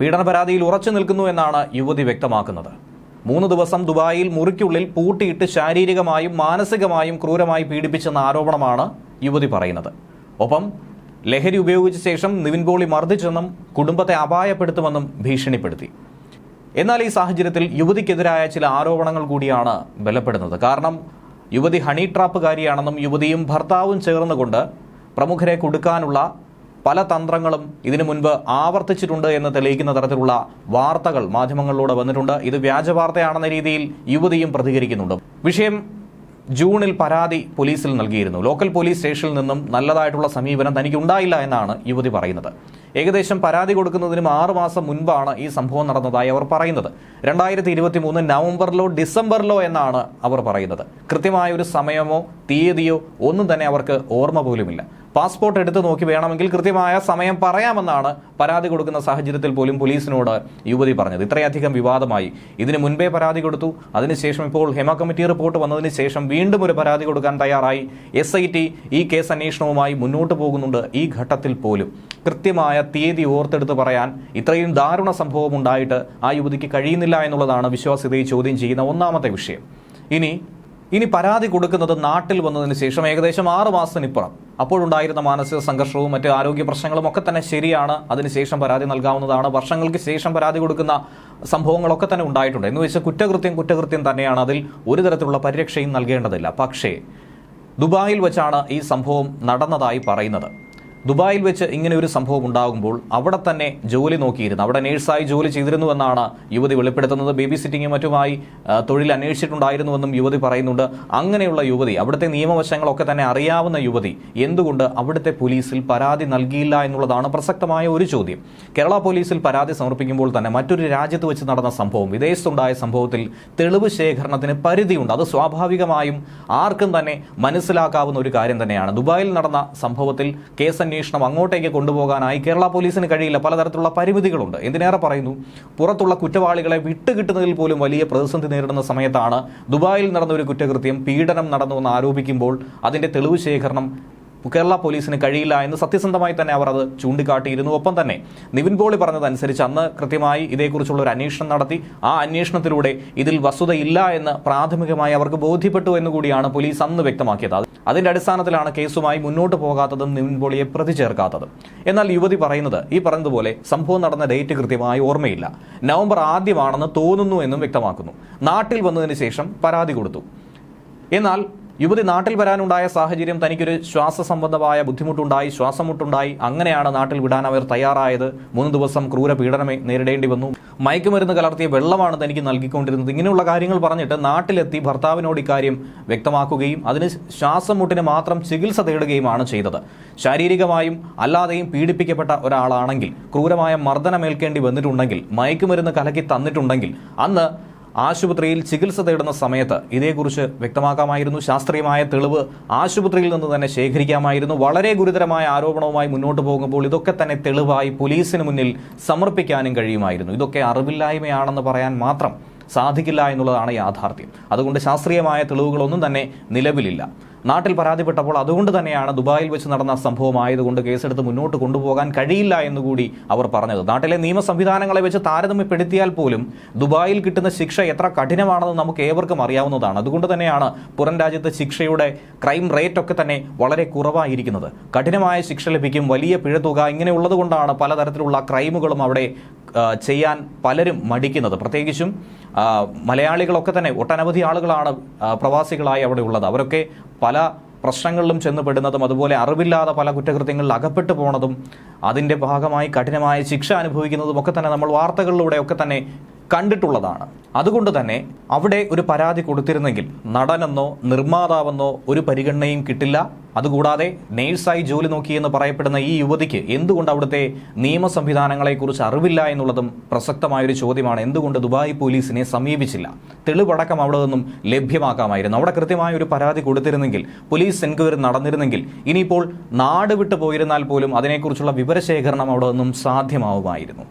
പീഡന പരാതിയിൽ ഉറച്ചു നിൽക്കുന്നു എന്നാണ് യുവതി വ്യക്തമാക്കുന്നത്. മൂന്ന് ദിവസം ദുബായിൽ മുറിക്കുള്ളിൽ പൂട്ടിയിട്ട് ശാരീരികമായും മാനസികമായും ക്രൂരമായി പീഡിപ്പിച്ചെന്ന ആരോപണമാണ് യുവതി പറയുന്നത്. ഒപ്പം ലഹരി ഉപയോഗിച്ച ശേഷം നിവിൻ പോളി മർദ്ദിച്ചെന്നും കുടുംബത്തെ അപായപ്പെടുത്തുമെന്നും ഭീഷണിപ്പെടുത്തി. എന്നാൽ ഈ സാഹചര്യത്തിൽ യുവതിക്കെതിരായ ചില ആരോപണങ്ങൾ കൂടിയാണ് ബലപ്പെടുന്നത്. കാരണം യുവതി ഹണി ട്രാപ്പുകാരിയാണെന്നും യുവതിയും ഭർത്താവും ചേർന്നുകൊണ്ട് പ്രമുഖരെ കൊടുക്കാനുള്ള പല തന്ത്രങ്ങളും ഇതിനു മുൻപ് ആവർത്തിച്ചിട്ടുണ്ട് എന്ന് തെളിയിക്കുന്ന തരത്തിലുള്ള വാർത്തകൾ മാധ്യമങ്ങളിലൂടെ വന്നിട്ടുണ്ട്. ഇത് വ്യാജ വാർത്തയാണെന്ന രീതിയിൽ യുവതിയും പ്രതികരിക്കുന്നുണ്ട്. വിഷയം ജൂണിൽ പരാതി പോലീസിൽ നൽകിയിരുന്നു. ലോക്കൽ പോലീസ് സ്റ്റേഷനിൽ നിന്നും നല്ലതായിട്ടുള്ള സമീപനം തനിക്കുണ്ടായില്ല എന്നാണ് യുവതി പറയുന്നത്. ഏകദേശം പരാതി കൊടുക്കുന്നതിനും ആറ് മാസം മുൻപാണ് ഈ സംഭവം നടന്നതായി അവർ പറയുന്നത്. രണ്ടായിരത്തി ഇരുപത്തി മൂന്ന് നവംബറിലോ ഡിസംബറിലോ എന്നാണ് അവർ പറയുന്നത്. കൃത്യമായ ഒരു സമയമോ തീയതിയോ ഒന്നും തന്നെ അവർക്ക് ഓർമ്മ പോലുമില്ല. പാസ്പോർട്ട് എടുത്തു നോക്കി വേണമെങ്കിൽ കൃത്യമായ സമയം പറയാമെന്നാണ് പരാതി കൊടുക്കുന്ന സാഹചര്യത്തിൽ പോലും പോലീസിനോട് യുവതി പറഞ്ഞത്. ഇത്രയധികം വിവാദമായി. ഇതിനു മുൻപേ പരാതി കൊടുത്തു. അതിനുശേഷം ഇപ്പോൾ ഹെമ കമ്മിറ്റി റിപ്പോർട്ട് വന്നതിന് ശേഷം വീണ്ടും ഒരു പരാതി കൊടുക്കാൻ തയ്യാറായി. എസ് ഈ കേസ് അന്വേഷണവുമായി മുന്നോട്ട് പോകുന്നുണ്ട് ഈ ഘട്ടത്തിൽ പോലും. കൃത്യമായ തീയതി ഓർത്തെടുത്ത് പറയാൻ ഇത്രയും ദാരുണ സംഭവം ഉണ്ടായിട്ട് ആ യുവതിക്ക് കഴിയുന്നില്ല എന്നുള്ളതാണ് വിശ്വാസ്യതയെ ചോദ്യം ചെയ്യുന്ന ഒന്നാമത്തെ വിഷയം. ഇനി ഇനി പരാതി കൊടുക്കുന്നത് നാട്ടിൽ വന്നതിന് ശേഷം ഏകദേശം ആറ് മാസത്തിനിപ്പുറം. അപ്പോഴുണ്ടായിരുന്ന മാനസിക സംഘർഷവും മറ്റ് ആരോഗ്യ പ്രശ്നങ്ങളും ഒക്കെ തന്നെ ശരിയാണ്. അതിനുശേഷം പരാതി നൽകാവുന്നതാണ്. വർഷങ്ങൾക്ക് ശേഷം പരാതി കൊടുക്കുന്ന സംഭവങ്ങളൊക്കെ തന്നെ ഉണ്ടായിട്ടുണ്ട്. എന്ന് വെച്ചാൽ കുറ്റകൃത്യം കുറ്റകൃത്യം തന്നെയാണ്. അതിൽ ഒരു തരത്തിലുള്ള പരിരക്ഷയും നൽകേണ്ടതില്ല. പക്ഷേ ദുബായിൽ വെച്ചാണ് ഈ സംഭവം നടന്നതായി പറയുന്നത്. ദുബായിൽ വെച്ച് ഇങ്ങനെ ഒരു സംഭവം ഉണ്ടാകുമ്പോൾ അവിടെ തന്നെ ജോലി നോക്കിയിരുന്നു. അവിടെ നേഴ്സായി ജോലി ചെയ്തിരുന്നുവെന്നാണ് യുവതി വെളിപ്പെടുത്തുന്നത്. ബേബി സിറ്റിങ്ങും മറ്റുമായി തൊഴിൽ അന്വേഷിച്ചിട്ടുണ്ടായിരുന്നുവെന്നും യുവതി പറയുന്നുണ്ട്. അങ്ങനെയുള്ള യുവതി അവിടുത്തെ നിയമവശങ്ങളൊക്കെ തന്നെ അറിയാവുന്ന യുവതി എന്തുകൊണ്ട് അവിടുത്തെ പോലീസിൽ പരാതി നൽകിയില്ല എന്നുള്ളതാണ് പ്രസക്തമായ ഒരു ചോദ്യം. കേരള പോലീസിൽ പരാതി സമർപ്പിക്കുമ്പോൾ തന്നെ മറ്റൊരു രാജ്യത്ത് വെച്ച് നടന്ന സംഭവം വിദേശത്തുണ്ടായ സംഭവത്തിൽ തെളിവ് ശേഖരണത്തിന് പരിധിയുണ്ട്. അത് സ്വാഭാവികമായും ആർക്കും തന്നെ മനസ്സിലാക്കാവുന്ന ഒരു കാര്യം തന്നെയാണ്. ദുബായിൽ നടന്ന സംഭവത്തിൽ കേസ് അന്വേഷണം അങ്ങോട്ടേക്ക് കൊണ്ടുപോകാനായി കേരള പോലീസിന് കഴിയില്ല. പലതരത്തിലുള്ള പരിമിതികളുണ്ട്. എന്തിനേറെ പറയുന്നു? പുറത്തുള്ള കുറ്റവാളികളെ വിട്ടുകിട്ടുന്നതിൽ പോലും വലിയ പ്രതിസന്ധി നേരിടുന്ന സമയത്താണ് ദുബായിൽ നടന്ന ഒരു കുറ്റകൃത്യം പീഡനം നടന്നുവെന്ന് ആരോപിക്കുമ്പോൾ അതിന്റെ തെളിവ് ശേഖരണം കേരള പോലീസിന് കഴിയില്ല എന്ന് സത്യസന്ധമായി തന്നെ അവർ അത് ചൂണ്ടിക്കാട്ടിയിരുന്നു. ഒപ്പം തന്നെ നിവിൻ പോളി പറഞ്ഞതനുസരിച്ച് അന്ന് കൃത്യമായി ഇതേക്കുറിച്ചുള്ള ഒരു അന്വേഷണം നടത്തി. ആ അന്വേഷണത്തിലൂടെ ഇതിൽ വസ്തുതയില്ല എന്ന് പ്രാഥമികമായി അവർക്ക് ബോധ്യപ്പെട്ടു എന്ന് കൂടിയാണ് പോലീസ് അന്ന് വ്യക്തമാക്കിയത്. അതിന്റെ അടിസ്ഥാനത്തിലാണ് കേസുമായി മുന്നോട്ട് പോകാത്തതും നിവിൻ പോളിയെ പ്രതി എന്നാൽ യുവതി പറയുന്നത് ഈ പറഞ്ഞതുപോലെ സംഭവം നടന്ന ഡേറ്റ് കൃത്യമായി ഓർമ്മയില്ല. നവംബർ ആദ്യമാണെന്ന് തോന്നുന്നു എന്നും വ്യക്തമാക്കുന്നു. നാട്ടിൽ വന്നതിന് ശേഷം പരാതി കൊടുത്തു. എന്നാൽ യുവതി നാട്ടിൽ വരാനുണ്ടായ സാഹചര്യം തനിക്കൊരു ശ്വാസ സംബന്ധമായ ബുദ്ധിമുട്ടുണ്ടായി ശ്വാസമുട്ടുണ്ടായി. അങ്ങനെയാണ് നാട്ടിൽ വിടാൻ അവർ തയ്യാറായത്. മൂന്ന് ദിവസം ക്രൂര പീഡനമേ നേരിടേണ്ടി വന്നു. മയക്കുമരുന്ന് കലർത്തിയ വെള്ളമാണ് തനിക്ക് നൽകിക്കൊണ്ടിരുന്നത്. ഇങ്ങനെയുള്ള കാര്യങ്ങൾ പറഞ്ഞിട്ട് നാട്ടിലെത്തി ഭർത്താവിനോട് ഇക്കാര്യം വ്യക്തമാക്കുകയും അതിന് ശ്വാസമുട്ടിന് മാത്രം ചികിത്സ തേടുകയുമാണ് ചെയ്തത്. ശാരീരികമായും അല്ലാതെയും പീഡിപ്പിക്കപ്പെട്ട ഒരാളാണെങ്കിൽ ക്രൂരമായ മർദ്ദനമേൽക്കേണ്ടി വന്നിട്ടുണ്ടെങ്കിൽ മയക്കുമരുന്ന് കലക്കി തന്നിട്ടുണ്ടെങ്കിൽ അന്ന് ആശുപത്രിയിൽ ചികിത്സ തേടുന്ന സമയത്ത് ഇതേക്കുറിച്ച് വ്യക്തമാക്കാമായിരുന്നു. ശാസ്ത്രീയമായ തെളിവ് ആശുപത്രിയിൽ നിന്ന് തന്നെ ശേഖരിക്കാമായിരുന്നു. വളരെ ഗുരുതരമായ ആരോപണവുമായി മുന്നോട്ട് പോകുമ്പോൾ ഇതൊക്കെ തന്നെ തെളിവായി പോലീസിന് മുന്നിൽ സമർപ്പിക്കാനും കഴിയുമായിരുന്നു. ഇതൊക്കെ അറിവില്ലായ്മയാണെന്ന് പറയാൻ മാത്രം സാധിക്കില്ല എന്നുള്ളതാണ് യാഥാർത്ഥ്യം. അതുകൊണ്ട് ശാസ്ത്രീയമായ തെളിവുകളൊന്നും തന്നെ നിലവിലില്ല. നാട്ടിൽ പരാതിപ്പെട്ടപ്പോൾ അതുകൊണ്ട് തന്നെയാണ് ദുബായിൽ വെച്ച് നടന്ന സംഭവമായതുകൊണ്ട് കേസെടുത്ത് മുന്നോട്ട് കൊണ്ടുപോകാൻ കഴിയില്ല എന്നുകൂടി അവർ പറഞ്ഞത്. നാട്ടിലെ നിയമ സംവിധാനങ്ങളെ വെച്ച് താരതമ്യപ്പെടുത്തിയാൽ പോലും ദുബായിൽ കിട്ടുന്ന ശിക്ഷ എത്ര കഠിനമാണെന്ന് നമുക്ക് ഏവർക്കും അറിയാവുന്നതാണ്. അതുകൊണ്ട് തന്നെയാണ് പുറം രാജ്യത്തെ ശിക്ഷയുടെ ക്രൈം റേറ്റ് ഒക്കെ തന്നെ വളരെ കുറവായിരിക്കുന്നത്. കഠിനമായ ശിക്ഷ ലഭിക്കും വലിയ പിഴത്തുക ഇങ്ങനെയുള്ളത് കൊണ്ടാണ് പലതരത്തിലുള്ള ക്രൈമുകളും അവിടെ ചെയ്യാൻ പലരും മടിക്കുന്നത്. പ്രത്യേകിച്ചും മലയാളികളൊക്കെ തന്നെ ഒട്ടനവധി ആളുകളാണ് പ്രവാസികളായി അവിടെ ഉള്ളത്. അവരൊക്കെ പല പ്രശ്നങ്ങളിലും ചെന്നുപെടുന്നതും അതുപോലെ അറിവില്ലാതെ പല കുറ്റകൃത്യങ്ങളിൽ അകപ്പെട്ടു പോണതും അതിന്റെ ഭാഗമായി കഠിനമായ ശിക്ഷ അനുഭവിക്കുന്നതും ഒക്കെ തന്നെ നമ്മൾ വാർത്തകളിലൂടെ ഒക്കെ തന്നെ കണ്ടിട്ടുള്ളതാണ്. അതുകൊണ്ട് തന്നെ അവിടെ ഒരു പരാതി കൊടുത്തിരുന്നെങ്കിൽ നടനെന്നോ നിർമ്മാതാവെന്നോ ഒരു പരിഗണനയും കിട്ടില്ല. അതുകൂടാതെ നേഴ്സായി ജോലി നോക്കിയെന്ന് പറയപ്പെടുന്ന ഈ യുവതിക്ക് എന്തുകൊണ്ട് അവിടുത്തെ നിയമ സംവിധാനങ്ങളെക്കുറിച്ച് അറിവില്ല എന്നുള്ളതും പ്രസക്തമായൊരു ചോദ്യമാണ്. എന്തുകൊണ്ട് ദുബായ് പോലീസിനെ സമീപിച്ചില്ല? തെളിവടക്കം അവിടെ നിന്നും ലഭ്യമാക്കാമായിരുന്നു. അവിടെ കൃത്യമായ ഒരു പരാതി കൊടുത്തിരുന്നെങ്കിൽ പോലീസ് എൻക്വയറി നടന്നിരുന്നെങ്കിൽ ഇനിയിപ്പോൾ നാട് വിട്ടു പോയിരുന്നാൽ പോലും അതിനെക്കുറിച്ചുള്ള വിവരശേഖരണം അവിടെ നിന്നും സാധ്യമാവുമായിരുന്നു.